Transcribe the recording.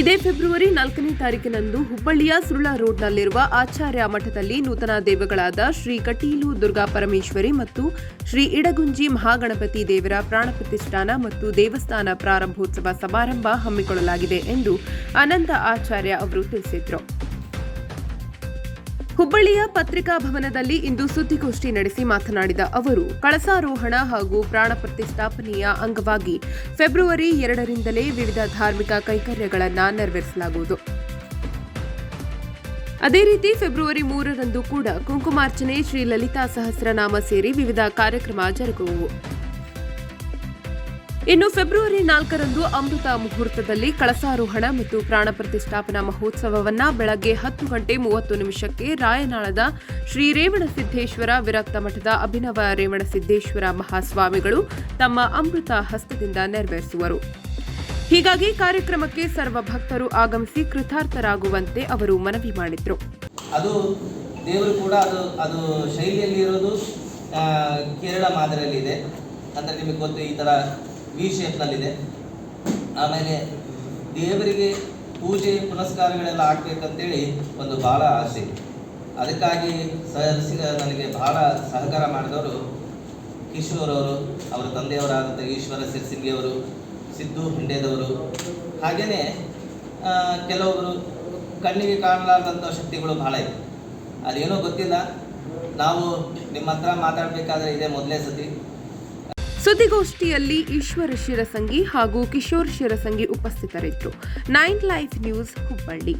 ಇದೇ ಫೆಬ್ರವರಿ ನಾಲ್ಕನೇ ತಾರೀಕಿನಂದು ಹುಬ್ಬಳ್ಳಿಯ ಸುಳ್ಳ ರೋಡ್ನಲ್ಲಿರುವ ಆಚಾರ್ಯ ಮಠದಲ್ಲಿ ನೂತನ ದೇವಗಳಾದ ಶ್ರೀ ಕಟೀಲು ದುರ್ಗಾ ಪರಮೇಶ್ವರಿ ಮತ್ತು ಶ್ರೀ ಇಡಗುಂಜಿ ಮಹಾಗಣಪತಿ ದೇವರ ಪ್ರಾಣ ಪ್ರತಿಷ್ಠಾನ ಮತ್ತು ದೇವಸ್ಥಾನ ಪ್ರಾರಂಭೋತ್ಸವ ಸಮಾರಂಭ ಹಮ್ಮಿಕೊಳ್ಳಲಾಗಿದೆ ಎಂದು ಅನಂತ ಆಚಾರ್ಯ ಅವರು ತಿಳಿಸಿದರು. ಹುಬ್ಬಳ್ಳಿಯ ಪತ್ರಿಕಾ ಭವನದಲ್ಲಿ ಇಂದು ಸುದ್ದಿಗೋಷ್ಠಿ ನಡೆಸಿ ಮಾತನಾಡಿದ ಅವರು, ಕಳಸಾರೋಹಣ ಹಾಗೂ ಪ್ರಾಣ ಪ್ರತಿಷ್ಠಾಪನೆಯ ಅಂಗವಾಗಿ ಫೆಬ್ರವರಿ ಎರಡರಿಂದಲೇ ವಿವಿಧ ಧಾರ್ಮಿಕ ಕೈಂಕರ್ಯಗಳನ್ನು ನೆರವೇರಿಸಲಾಗುವುದು. ಅದೇ ರೀತಿ ಫೆಬ್ರವರಿ ಮೂರರಂದು ಕೂಡ ಕುಂಕುಮಾರ್ಚನೆ ಶ್ರೀ ಲಲಿತಾ ಸಹಸ್ರನಾಮ ಸೇರಿ ವಿವಿಧ ಕಾರ್ಯಕ್ರಮ ಜರುಗುವವು. ಇನ್ನು ಫೆಬ್ರವರಿ ನಾಲ್ಕರಂದು ಅಮೃತ ಮುಹೂರ್ತದಲ್ಲಿ ಕಳಸಾರೋಹಣ ಮತ್ತು ಪ್ರಾಣ ಪ್ರತಿಷ್ಠಾಪನಾ ಮಹೋತ್ಸವವನ್ನು ಬೆಳಗ್ಗೆ ಹತ್ತು ಗಂಟೆ ಮೂವತ್ತು ನಿಮಿಷಕ್ಕೆ ರಾಯನಾಳದ ಶ್ರೀ ರೇವಣಸಿದ್ದೇಶ್ವರ ವಿರಕ್ತ ಮಠದ ಅಭಿನವ ರೇವಣಸಿದ್ದೇಶ್ವರ ಮಹಾಸ್ವಾಮಿಗಳು ತಮ್ಮ ಅಮೃತ ಹಸ್ತದಿಂದ ನೆರವೇರಿಸುವರು. ಹೀಗಾಗಿ ಕಾರ್ಯಕ್ರಮಕ್ಕೆ ಸರ್ವ ಭಕ್ತರು ಆಗಮಿಸಿ ಕೃತಾರ್ಥರಾಗುವಂತೆ ಅವರು ಮನವಿ ಮಾಡಿದರು. ಅದು ದೇವರು ಕೂಡ ಅದು ಶೈಲಿಯಲ್ಲಿ ಇರೋದು ಕೇರಳ ಕೇರಳ ಮಾದರಿಯಲ್ಲಿದೆ. ಅಂದರೆ ನಿಮಗೆ ಗೊತ್ತು ಈ ಥರ ವಿ ಶೇಪ್ನಲ್ಲಿದೆ ಆಮೇಲೆ ದೇವರಿಗೆ ಪೂಜೆ, ಪುನಸ್ಕಾರಗಳೆಲ್ಲ ಆಗ್ಬೇಕಂತೇಳಿ ಒಂದು ಭಾಳ ಆಸೆ. ಅದಕ್ಕಾಗಿ ಸಹಸಿ ನನಗೆ ಬಹಳ ಸಹಕಾರ ಮಾಡಿದವರು ಅವರು ಅವರ ತಂದೆಯವರಾದಂಥ ಈಶ್ವರ ಸಿರ್ಸಿಂಗಿಯವರು, ಸಿದ್ದು ಹಿಂಡೆದವರು. ಹಾಗೆಯೇ ಕೆಲವೊಬ್ಬರು ಕಣ್ಣಿಗೆ ಕಾಣಲಾರ್ದಂಥ ಶಕ್ತಿಗಳು ಬಹಳ ಇದೆ ಅದೇನೋ ಗೊತ್ತಿಲ್ಲ. ನಾವು ನಿಮ್ಮ ಹತ್ರ ಮಾತಾಡಬೇಕಾದ್ರೆ ಇದೇ ಮೊದಲೇ ಸತಿ. ಸುದ್ದಿಗೋಷ್ಠಿಯಲ್ಲಿ ಈಶ್ವರ ಶಿರಸಂಗಿ ಹಾಗೂ ಕಿಶೋರ್ ಶಿರಸಂಗಿ ಉಪಸ್ಥಿತರಿದ್ದರು. Nine life news Hubballi.